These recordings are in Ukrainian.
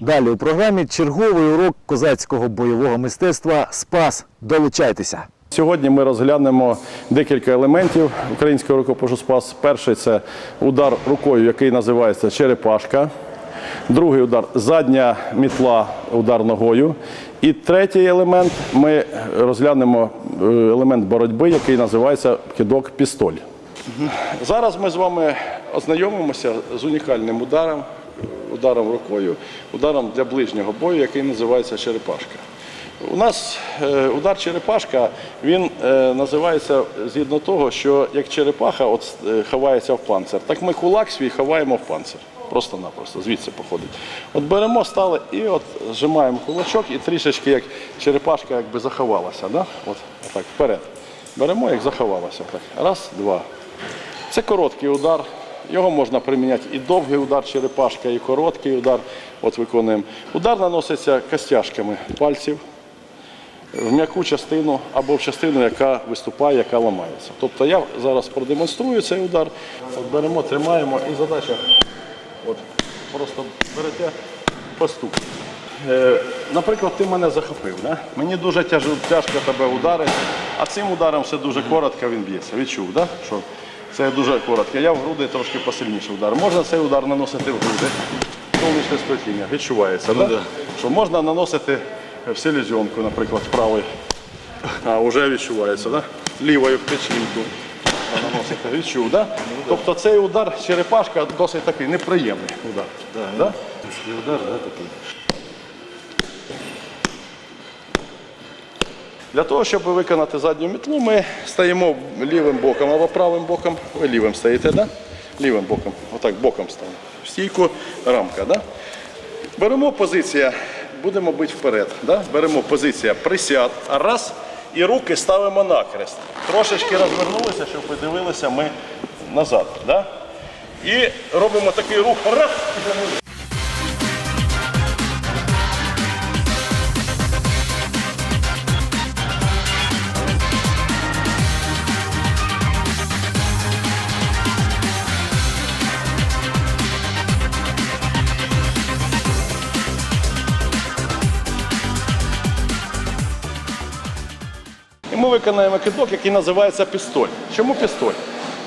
Далі у програмі черговий урок козацького бойового мистецтва Спас. Долучайтеся! Сьогодні ми розглянемо декілька елементів українського рукопишу Спас. Перший це удар рукою, який називається черепашка. Другий удар задня мітла, удар ногою. І третій елемент ми розглянемо е, елемент боротьби, який називається кидок пістоль. Зараз ми з вами ознайомимося з унікальним ударом, ударом рукою, ударом для ближнього бою, який називається черепашка. У нас е, удар черепашка він е, називається згідно того, що як черепаха от, е, ховається в панцир, так ми кулак свій ховаємо в панцир. Просто-напросто, звідси походить. От беремо, стали і от зжимаємо кулачок і трішечки як черепашка якби заховалася. Да? От, так, вперед. Беремо, як заховалася. Так. Раз, два. Це короткий удар. Його можна приміняти і довгий удар черепашка, і короткий удар. От виконуємо. Удар наноситься костяшками пальців в м'яку частину або в частину, яка виступає, яка ламається. Тобто я зараз продемонструю цей удар. От беремо, тримаємо і задача. От, просто берете поступ. Е, наприклад, ти мене захопив. Да? Мені дуже тяж, тяжко тебе ударити, а цим ударом все дуже коротко він б'ється. Відчув, да? що це дуже коротко. Я в груди трошки посильніше удар. Можна цей удар наносити в груди. Сонячне сплетіння. Відчувається, да? що можна наносити в селезенку, наприклад, правий. А, вже відчувається, да? лівою в печінку. Наносити, відчув, да? Тобто цей удар черепашка досить такий неприємний удар. Да? Для того, щоб виконати задню мітлу, ми стаємо лівим боком або правим боком. Ви лівим стоїте, да? Лівим боком. Отак боком ставимо. В стійку рамка. Да? Беремо позиція, будемо бити вперед. Да? Беремо позиція присяд. Раз. І руки ставимо накрест. Трошечки розвернулися, щоб ви дивилися ми назад. Да? І робимо такий рух. Раз. Ми виконаємо кидок, який називається пістоль. Чому пістоль?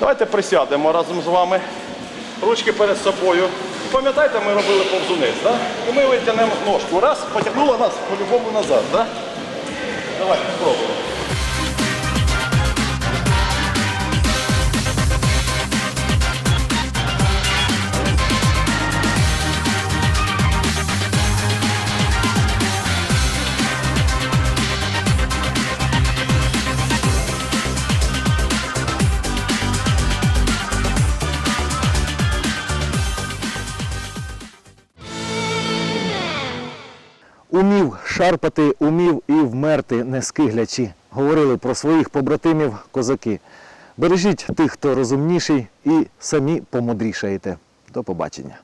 Давайте присядемо разом з вами. Ручки перед собою. Пам'ятаєте, ми робили повзунець, да? І ми витягнемо ножку. Раз, потягнула нас по-любому назад. Да? Давайте спробуємо. Умів шарпати, умів і вмерти, не скиглячи. Говорили про своїх побратимів козаки. Бережіть тих, хто розумніший, і самі помудрішаєте. До побачення.